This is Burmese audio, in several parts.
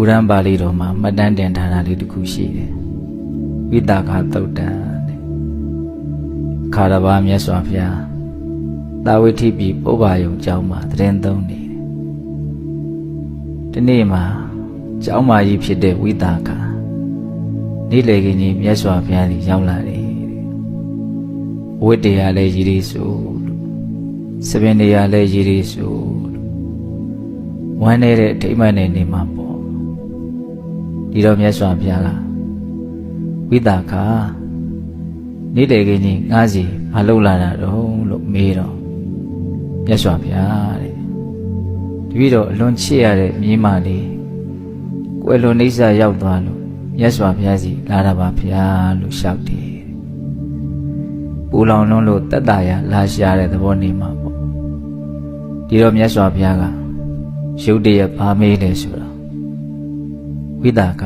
ဥရန်ပါဠိတော်မှာမှတ်တမ်းတင်ထားတာလေးတစ်ခုရှိတယ်ဝိတာခသုတ်တံတဲ့အခါတစ်ပါးမြတ်စွာဘုရားတာဝိထိပြည်ပုဗ္ဗာယုံကျောင်းမှာတရင်သုံးနေတယ်ဒီနေ့မှာကျောင်းမကြီးဖြစ်တဲ့ဝိတာခနေ့လေခင်ကြီးမြတ်စွာဘုရားကြီးရောက်လာတယ်တဲ့ဝိတ္တရားလည်းရည်ရည်ဆိုလို့စပင်တရားလည်းရည်ရည်ဆိုလို့ဝမ်းနေတဲ့ဒိမ့်မနဲ့နေမှာပေါ့ ဒီတော့မြတ်စွာဘုရားကဝိတာခနေ့လေခင်ကြီးငားစီမလှုပ်လာတာတော့လို့မေးတော့မြတ်စွာဘုရားတဲ့တပည့်တော်အလွန်ချစ်ရတဲ့မြေးမလေးကွယ်လွန်နှိစ္စရောက်သွားလို့မြတ်စွာဘုရားစီလာတာပါဘုရားလို့လျှောက်တယ်ပူလောင်လွန်းလို့တက်တာရလာရှာတဲ့သဘောနေမှာပေါ့ဒီတော့မြတ်စွာဘုရားကရုတ်တရက်ဗာမေးလဲဆိုတော့ ဝိတာက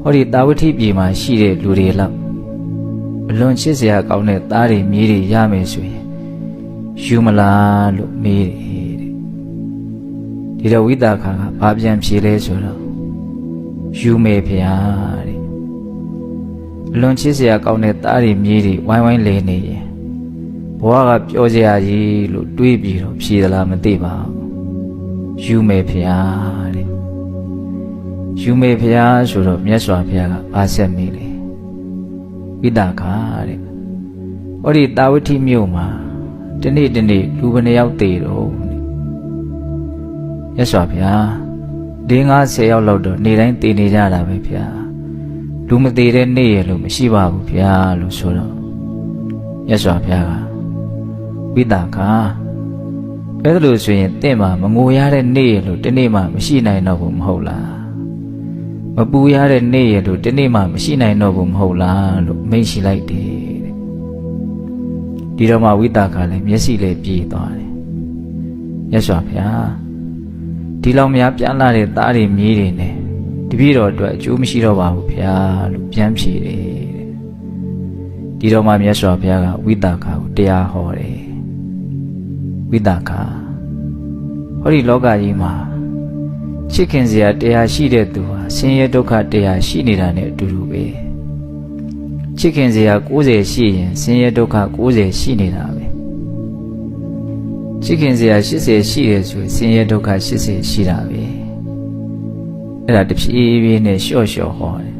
ဟောဒီတာဝတိပြည်မှာရှိတဲ့လူတွေလောက်အလွန်ချစ်စရာကောင်းတဲ့သားတွေမြေးတွေရမယ်ဆိုရင်ယူမလားလို့မေးတယ်တဲ့ဒီတော့ဝိတာခါကဘာပြန်ဖြေလဲဆိုတော့ယူမယ်ဖျားတဲ့အလွန်ချစ်စရာကောင်းတဲ့သားတွေမြေးတွေဝိုင်းဝိုင်းလဲနေရင်ဘဝကပျော်စရာကြီးလို့တွေးပြီးတော့ဖြေသလားမသိပါဘူးယူမယ်ဖျားတဲ့ ယူမယ်ဖျားဆိုတော့မြတ်စွာဘုရားကဘာဆက်မေးလဲဝိတာခါတဲ့ဟောဒီတာဝတိမြို့မှာဒီနေ့ဒီနေ့လူဘယ်နှယောက်တည်တော့မြတ်စွာဘုရား၄50ယောက်လောက်တော့နေတိုင်းတည်နေကြတာပဲဗျာလူမတည်တဲ့နေ့ရလို့မရှိပါဘူးဗျာလို့ဆိုတော့မြတ်စွာဘုရားကဝိတာခါအဲ့ဒါလို့ဆိုရင်တင့်မှာမငိုရတဲ့နေ့ရလို့ဒီနေ့မှမရှိနိုင်တော့ဘူးမဟုတ်လား မပူရတဲ့နေ့ရလို့ဒီနေ့မှမရှိနိုင်တော့ဘူးမဟုတ်လားလို့မိန့်ရှိလိုက်တယ်တဲ့ဒီတော့မှဝိတာခါလည်းမျက်စိလည်းပြေးသွားတယ်မြတ်စွာဘုရားဒီလောက်များပြန်လာတဲ့သားတွေမြေးတွေနဲ့တပည့်တော်အတွက်အကျိုးမရှိတော့ပါဘူးဗျာလို့ပြန်ဖြေတယ်တဲ့ဒီတော့မှမြတ်စွာဘုရားကဝိတာခါကိုတရားဟောတယ်ဝိတာခါဟောဒီလောကကြီးမှာ ချစ်ခင်စရာတရားရှိတဲ့သူဟာဆင်းရဲဒုက္ခတရားရှိနေတာနဲ့အတူတူပဲချစ်ခင်စရာ90ရှိရင်ဆင်းရဲဒုက္ခ90ရှိနေတာပဲချစ်ခင်စရာ80ရှိတယ်ဆိုရင်ဆင်းရဲဒုက္ခ80ရှိတာပဲအဲ့ဒါတဖြည်းဖြည်းနဲ့လျှော့လျှော့ဟောတယ်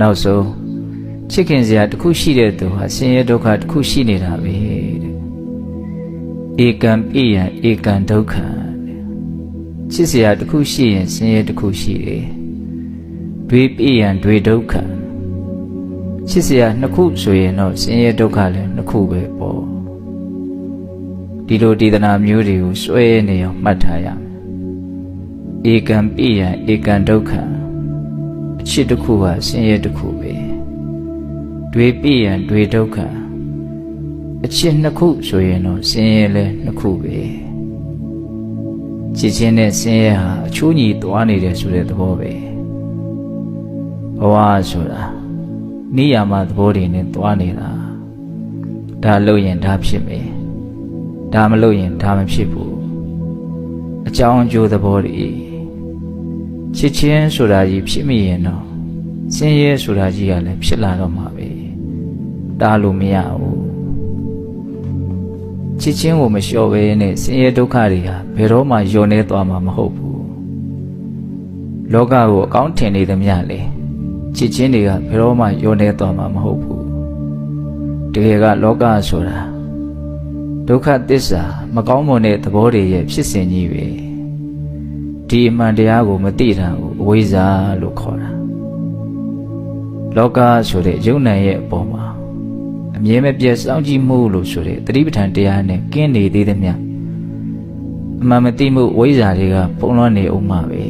နောက်ဆုံးချစ်ခင်စရာတစ်ခုရှိတဲ့သူဟာဆင်းရဲဒုက္ခတစ်ခုရှိနေတာပဲတဲ့ဧကံပိယံဧကံဒုက္ခတဲ့ ချစ်စရာတစ်ခုရှိရင်ဆင်းရဲတစ်ခုရှိတယ်ဒွေပိယံဒွေဒုက္ခချစ်စရာနှစ်ခုဆိုရင်တော့ဆင်းရဲဒုက္ခလည်းနှစ်ခုပဲပေါ့ဒီလိုဒေသနာမျိုးတွေကိုစွဲနေအောင်မှတ်ထားရမယ်ဧကံပိယံဧကံဒုက္ခအချစ်တစ်ခုဟာဆင်းရဲတစ်ခုပဲဒွေပိယံဒွေဒုက္ခအချစ်နှစ်ခုဆိုရင်တော့ဆင်းရဲလဲနှစ်ခုပဲ ချစ်ချင်းနဲ့ဆင်းရဲဟာအချိုးညီသွားနေတယ်ဆိုတဲ့သဘောပဲဘဝဆိုတာနိယာမသဘောတွေနဲ့သွားနေတာဒါလို့ရင်ဒါဖြစ်မယ်ဒါမလို့ရင်ဒါမဖြစ်ဘူးအကြောင်းအကျိုးသဘောတွေချစ်ချင်းဆိုတာကြီးဖြစ်မိရင်တော့ဆင်းရဲဆိုတာကြီးကလည်းဖြစ်လာတော့မှာပဲတားလို့မရဘူး ချစ်ချင်းကိုမလျှော့ဘဲနဲ့ဆင်းရဲဒုက္ခတွေဟာဘယ်တော့မှယုံနေသွားမှာမဟုတ်ဘူးလောကကိုအကောင်းထင်နေသမျှလေချစ်ချင်းတွေကဘယ်တော့မှယုံနေသွားမှာမဟုတ်ဘူးတကယ်ကလောကဆိုတာဒုက္ခသစ္စာမကောင်းမွန်တဲ့သဘောတွေရဲ့ဖြစ်စဉ်ကြီးပဲဒီအမှန်တရားကိုမသိတာကိုအဝိဇ္ဇာလို့ခေါ်တာလောကဆိုတဲ့ယုံ nant ရဲ့အပေါ်မှာ အမြဲမပြတ်စောင့်ကြည့်မှုလို့ဆိုတဲ့တတိပဋ္ဌာန်တရားနဲ့ကင်းနေသေးသမျှအမှန်မသိမှုဝိဇ္ဇာတွေကပုံလွှမ်းနေအောင်မှာပဲ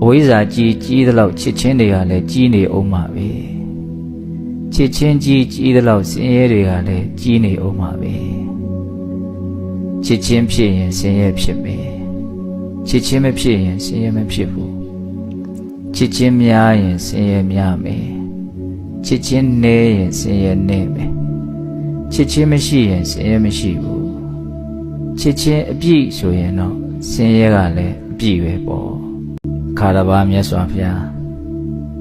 အဝိဇ္ဇာကြီးကြီးသလောက်ချစ်ချင်းတွေကလည်းကြီးနေအောင်မှာပဲချစ်ချင်းကြီးကြီးသလောက်ဆင်းရဲတွေကလည်းကြီးနေအောင်ပါပဲချစ်ချင်းဖြစ်ရင်ဆင်းရဲဖြစ်မယ်ချစ်ချင်းမဖြစ်ရင်ဆင်းရဲမဖြစ်ဘူးချစ်ချင်းများရင်ဆင်းရဲများမယ် ချစ်ချင်းနည်းရင်ဆင်းရဲနည်းမယ်ချစ်ချင်းမရှိရင်ဆင်းရဲမရှိဘူးချစ်ချင်းအပြည့်ဆိုရင်တော့ဆင်းရဲကလည်းအပြည့်ပဲပေါ့အခါတစ်ပါးမြတ်စွာဘုရား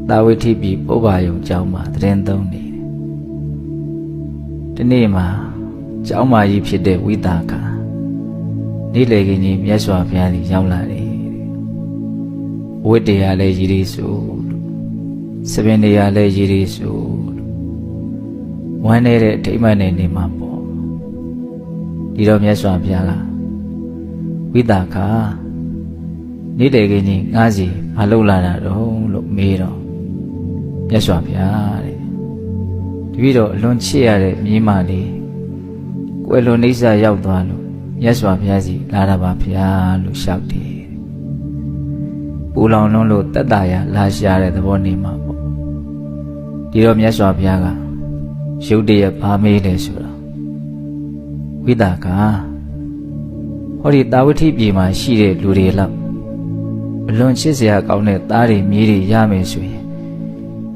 တာဝိထိပြည်ပုဗ္ဗာယုံကျောင်းမှာတရင်သုံးနေတယ်ဒီနေ့မှာကျောင်းမကြီးဖြစ်တဲ့ဝိတာကနေ့လေခင်ကြီးမြတ်စွာဘုရားကြီးရောက်လာတယ်တဲ့ဝိတ္တရားလည်းရည်ရည်ဆိုလို့ စပင်တရားလည်းရည်ရည်ဆိုလို့ဝမ်းနေတဲ့အထိမ့်မှန်တဲ့နေမှာပေါ့ဒီတော့မြတ်စွာဘုရားကဝိတာကနေ့လေခင်ကြီးငါးစီမလုပ်လာတာတော့လို့မေးတော့မြတ်စွာဘုရားတဲ့တပည့်တော်အလွန်ချစ်ရတဲ့မြေးမလေးကွယ်လွန်နေစာရောက်သွားလို့မြတ်စွာဘုရားစီလာတာပါဘုရားလို့လျှောက်တယ်ပူလောင်လုံးလို့တက်တာရလာရှာတဲ့သဘောနေမှာပေါ့ ဒီတော့မြတ်စွာဘုရားကရုတ်တရက်ဗာမေးတယ်ဆိုတော့ဝိတာကဟောဒီတာဝတိပြည်မှာရှိတဲ့လူတွေလောက်အလွန်ချစ်စရာကောင်းတဲ့သားတွေမြေးတွေရမယ်ဆိုရင်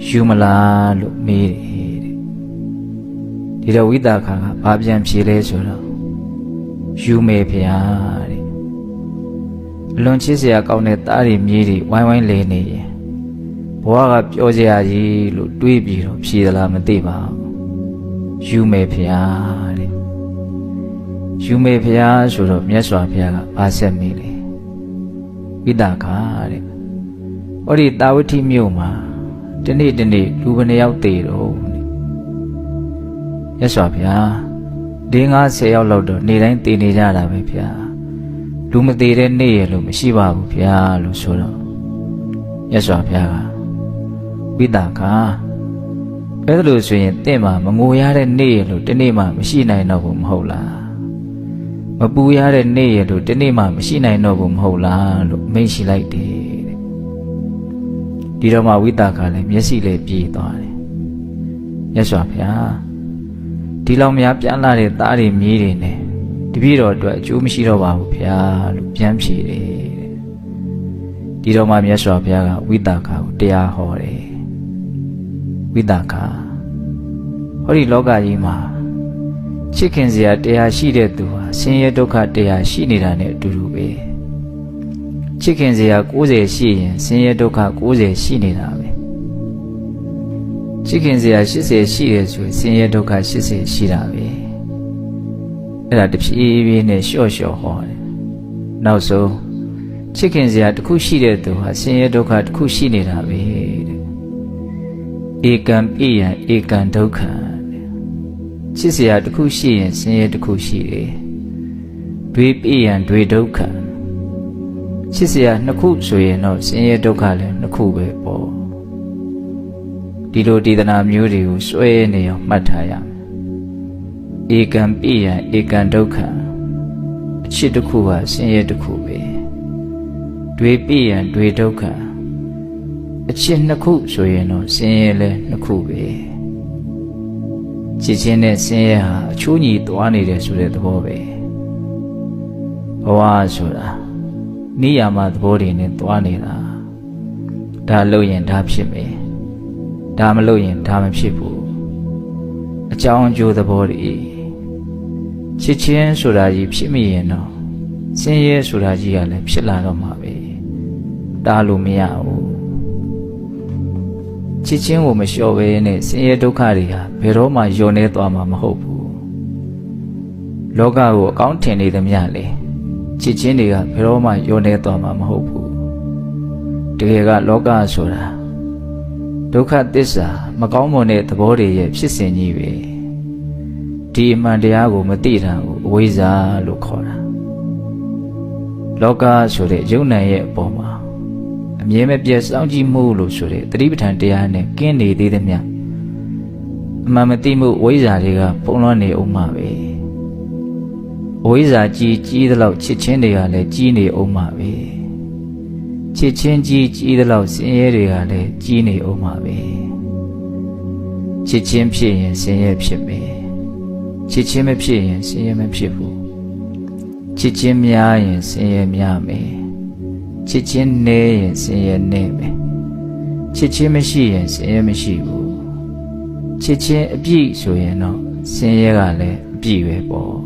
ယူမလားလို့မေးတယ်တဲ့ဒီတော့ဝိတာခါကဘာပြန်ဖြေလဲဆိုတော့ယူမယ်ဖျားတဲ့အလွန်ချစ်စရာကောင်းတဲ့သားတွေမြေးတွေဝိုင်းဝိုင်းလေနေရင် ဘဝကပျော်စရာကြီးလို့တွေးပြီးတော့ဖြေသလားမသိပါဘူးယူမယ်ဖျားတဲ့ယူမယ်ဖျားဆိုတော့မြတ်စွာဘုရားကဘာဆက်မေးလဲဝိတာခါတဲ့ဟောဒီတာဝတိမြို့မှာတနေ့တနေ့လူဘယ်နှယောက်တည်တော့မြတ်စွာဘုရား၄50ယောက်လောက်တော့နေတိုင်းတည်နေကြတာပဲဗျာလူမသေးတဲ့နေ့ရလို့မရှိပါဘူးဗျာလို့ဆိုတော့မြတ်စွာဘုရားက ဝိတာကအဲ့ဒါလို့ဆိုရင်တင့်မှာမငိုရတဲ့နေ့ရလို့တနေ့မှမရှိနိုင်တော့ဘူးမဟုတ်လားမပူရတဲ့နေ့ရလို့တနေ့မှမရှိနိုင်တော့ဘူးမဟုတ်လားလို့မိန့်ရှိလိုက်တယ်တဲ့ဒီတော့မှဝိတာကလည်းမျက်စိလေးပြေးသွားတယ်မြတ်စွာဘုရားဒီလောက်များပြန်လာတဲ့သားတွေမြေးတွေနဲ့တပည့်တော်အတွက်အကျိုးမရှိတော့ပါဘူးဗျာလို့ပြန်ဖြေတယ်တဲ့ဒီတော့မှမြတ်စွာဘုရားကဝိတာခာကိုတရားဟောတယ် ဝိတာခာဟောဒီလောကကြီးမှာချစ်ခင်စရာတရားရှိတဲ့သူဟာဆင်းရဲဒုက္ခတရားရှိနေတာနဲ့အတူတူပဲချစ်ခင်စရာ90ရှိရင်ဆင်းရဲဒုက္ခ90ရှိနေတာပဲချစ်ခင်စရာ80ရှိတယ်ဆိုရင်ဆင်းရဲဒုက္ခ80ရှိတာပဲအဲ့ဒါတဖြည်းဖြည်းနဲ့လျှော့လျှော့ဟောတယ်နောက်ဆုံးချစ်ခင်စရာတစ်ခုရှိတဲ့သူဟာဆင်းရဲဒုက္ခတစ်ခုရှိနေတာပဲတဲ့ ဧကံပိယံဧကံဒုက္ခံတဲ့ချစ်စရာတစ်ခုရှိရင်ဆင်းရဲတစ်ခုရှိတယ်ဒွေပိယံဒွေဒုက္ခံချစ်စရာနှစ်ခုဆိုရင်တော့ဆင်းရဲဒုက္ခလည်းနှစ်ခုပဲပေါ့ဒီလိုဒေသနာမျိုးတွေကိုစွဲနေအောင်မှတ်ထားရမယ်ဧကံပိယံဧကံဒုက္ခံအချစ်တစ်ခုဟာဆင်းရဲတစ်ခုပဲတွေပိယံတွေဒုက္ခံအ ချစ်နှစ်ခုဆိုရင်တော့ဆင်းရဲလဲနှစ်ခုပဲချစ်ချင်းနဲ့ဆင်းရဲဟာအချိုးညီသွားနေတယ်ဆိုတဲ့သဘောပဲဘဝဆိုတာနိယာမသဘောတွေနဲ့သွားနေတာဒါလို့ရင်ဒါဖြစ်မယ်ဒါမလို့ရင်ဒါမဖြစ်ဘူးအကြောင်းအကျိုးသဘောတွေချစ်ချင်းဆိုတာကြီးဖြစ်မိရင်တော့ဆင်းရဲဆိုတာကြီးကလည်းဖြစ်လာတော့မှာပဲတားလို့မရဘူး ချစ်ချင်းကိုမလျှော့ဘဲနဲ့ဆင်းရဲဒုက္ခတွေဟာဘယ်တော့မှယုံနေသွားမှာမဟုတ်ဘူးလောကကိုအကောင်းထင်နေသမျှလေချစ်ချင်းတွေကဘယ်တော့မှယုံနေသွားမှာမဟုတ်ဘူးတကယ်ကလောကဆိုတာဒုက္ခသစ္စာမကောင်းမွန်တဲ့သဘောတွေရဲ့ဖြစ်စဉ်ကြီးပဲဒီအမှန်တရားကိုမသိတာကိုအဝိဇ္ဇာလို့ခေါ်တာလောကဆိုတဲ့ယုံ nant ရဲ့အပေါ်မှာ အမြဲမပြတ်စောင့်ကြည့်မှုလို့ဆိုတဲ့သတိပဋ္ဌာန်တရားနဲ့ကင်းနေသေးသမျှအမှန်မသိမှုဝိဇ္ဇာတွေကပုံလွှမ်းနေအောင်မှာပဲဝိဇ္ဇာကြီးကြီးသလောက်ချစ်ချင်းတွေကလည်းကြီးနေအောင်မှာပဲချစ်ချင်းကြီးကြီးသလောက်ဆင်းရဲတွေကလည်းကြီးနေအောင်မှာပဲချစ်ချင်းဖြစ်ရင်ဆင်းရဲဖြစ်မယ်ချစ်ချင်းမဖြစ်ရင်ဆင်းရဲမဖြစ်ဘူးချစ်ချင်းများရင်ဆင်းရဲများမယ် ချစ်ချင်းနည်းရင်ဆင်းရဲနည်းမယ်ချစ်ချင်းမရှိရင်ဆင်းရဲမရှိဘူးချစ်ချင်းအပြည့်ဆိုရင်တော့ဆင်းရဲကလည်းအပြည့်ပဲပေါ့